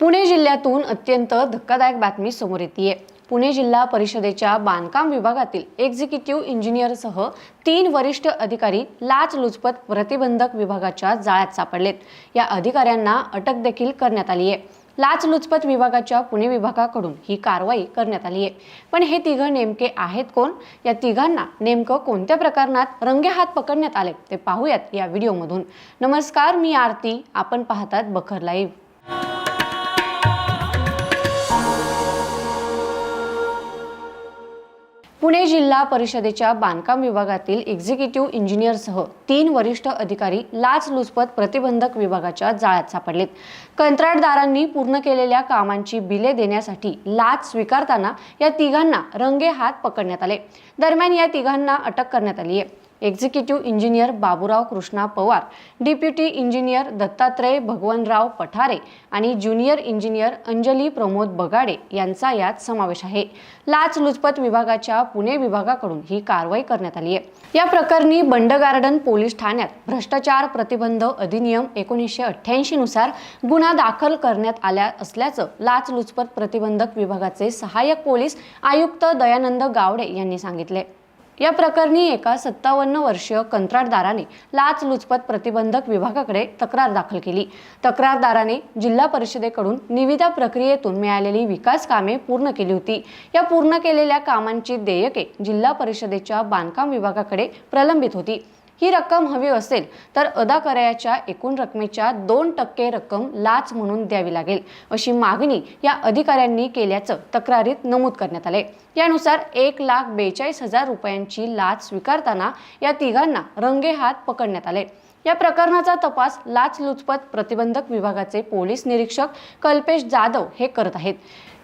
पुणे जिल्ह्यातून अत्यंत धक्कादायक बातमी समोर येते पुणे जिल्हा परिषदेच्या बांधकाम विभागातील एक्झिक्युटिव्ह इंजिनियरसह तीन वरिष्ठ अधिकारी लाचलुचपत प्रतिबंधक विभागाच्या जाळ्यात सापडलेत. या अधिकाऱ्यांना अटक देखील करण्यात आली आहे लाचलुचपत विभागाच्या पुणे विभागाकडून ही कारवाई करण्यात आली आहे पण हे तिघं नेमके आहेत कोण? या तिघांना नेमकं कोणत्या प्रकरणात रंगेहात पकडण्यात आले ते पाहूयात या व्हिडिओमधून. नमस्कार मी आरती. आपण पाहतात बखर लाईव्ह पुणे जिल्हा परिषदेच्या बांधकाम विभागातील एक्झिक्युटिव्ह इंजिनियरसह तीन वरिष्ठ अधिकारी लाचलुचपत प्रतिबंधक विभागाच्या जाळ्यात सापडलेत. कंत्राटदारांनी पूर्ण केलेल्या कामांची बिले देण्यासाठी लाच स्वीकारताना या तिघांना रंगे हात पकडण्यात आले. दरम्यान या तिघांना अटक करण्यात आली आहे. Executive engineer Baburao Krishna Pawar deputy engineer Dattatray Bhagwanrao Pathare आणि ज्युनियर इंजिनियर अंजली प्रमोद बगाडे यांचा यात समावेश आहे. लाचलुचपत विभागाच्या पुणे विभागाकडून ही कारवाई करण्यात आली आहे. या प्रकरणी बंड गार्डन पोलीस ठाण्यात भ्रष्टाचार प्रतिबंध अधिनियम एकोणीसशे अठ्ठ्याऐंशी नुसार गुन्हा दाखल करण्यात आल्या असल्याचं लाचलुचपत प्रतिबंधक विभागाचे सहाय्यक पोलीस आयुक्त दयानंद गावडे यांनी सांगितले. या प्रकरणी एका सत्तावन्न वर्षीय कंत्राटदाराने लाचलुचपत प्रतिबंधक विभागाकडे तक्रार दाखल केली. तक्रारदाराने जिल्हा परिषदेकडून निविदा प्रक्रियेतून मिळालेली विकास कामे पूर्ण केली होती. या पूर्ण केलेल्या कामांची देयके जिल्हा परिषदेच्या बांधकाम विभागाकडे प्रलंबित होती. ही रक्कम हवी असेल तर अदा करायच्या एकूण रकमेच्या दोन टक्के रक्कम लाच म्हणून द्यावी लागेल अशी मागणी या अधिकाऱ्यांनी केल्याचं तक्रारीत नमूद करण्यात आले यानुसार एक लाख बेचाळीस हजार रुपयांची लाच स्वीकारताना या तिघांना रंगेहात पकडण्यात आले. या प्रकरणाचा तपास लाचलुचपत प्रतिबंधक विभागाचे पोलीस निरीक्षक कल्पेश जाधव हे करत आहेत.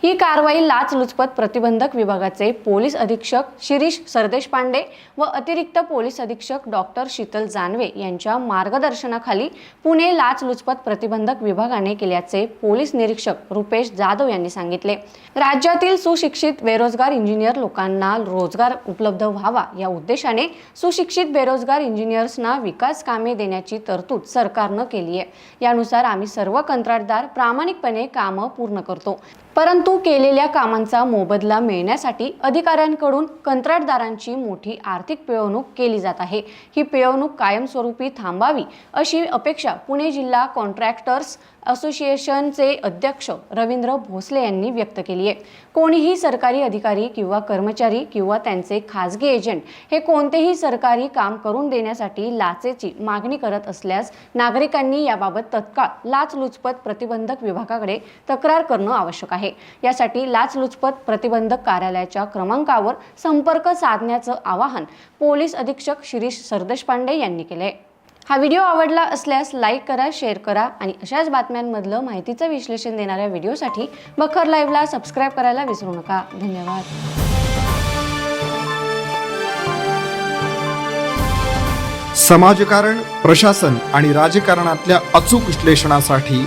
ही कारवाई लाचलुचपत प्रतिबंधक विभागाचे पोलीस अधीक्षक शिरीष सरदेश पांडे व अतिरिक्त पोलीस अधीक्षक डॉक्टर शीतल जानवे यांच्या मार्गदर्शनाखाली पुणे लाचलुचपत प्रतिबंधक विभागाने केल्याचे पोलीस निरीक्षक रुपेश जाधव यांनी सांगितले. राज्यातील सुशिक्षित बेरोजगार इंजिनियर लोकांना रोजगार उपलब्ध व्हावा या उद्देशाने सुशिक्षित बेरोजगार इंजिनियर्सना विकास कामे देण्याची तरतूद सरकारनं केली आहे यानुसार आम्ही सर्व कंत्राटदार प्रामाणिकपणे कामं पूर्ण करतो. परंतु केलेल्या कामांचा मोबदला मिळण्यासाठी अधिकाऱ्यांकडून कंत्राटदारांची मोठी आर्थिक पिळवणूक केली जात आहे. ही पिळवणूक कायमस्वरूपी थांबावी अशी अपेक्षा पुणे जिल्हा कॉन्ट्रॅक्टर्स असोसिएशनचे अध्यक्ष रवींद्र भोसले यांनी व्यक्त केली आहे. कोणीही सरकारी अधिकारी किंवा कर्मचारी किंवा त्यांचे खाजगी एजंट हे कोणतेही सरकारी काम करून देण्यासाठी लाचेची मागणी करत असल्यास नागरिकांनी याबाबत तत्काळ लाचलुचपत प्रतिबंधक विभागाकडे तक्रार करणं आवश्यक आहे. यासाठी लाचलुचपत प्रतिबंधक कार्यालयाच्या क्रमांकावर संपर्क साधण्याचं आवाहन पोलीस अधीक्षक शिरीष सरदेशपांडे यांनी केले हा व्हिडिओ आवडला असल्यास लाईक करा शेअर करा आणि अशाच बातम्यांमधलं माहितीचं विश्लेषण देणाऱ्या व्हिडिओसाठी बखर लाईव्हला सबस्क्राईब करायला विसरू नका. धन्यवाद. समाजकारण प्रशासन आणि राजकारणातल्या अचूक विश्लेषणासाठी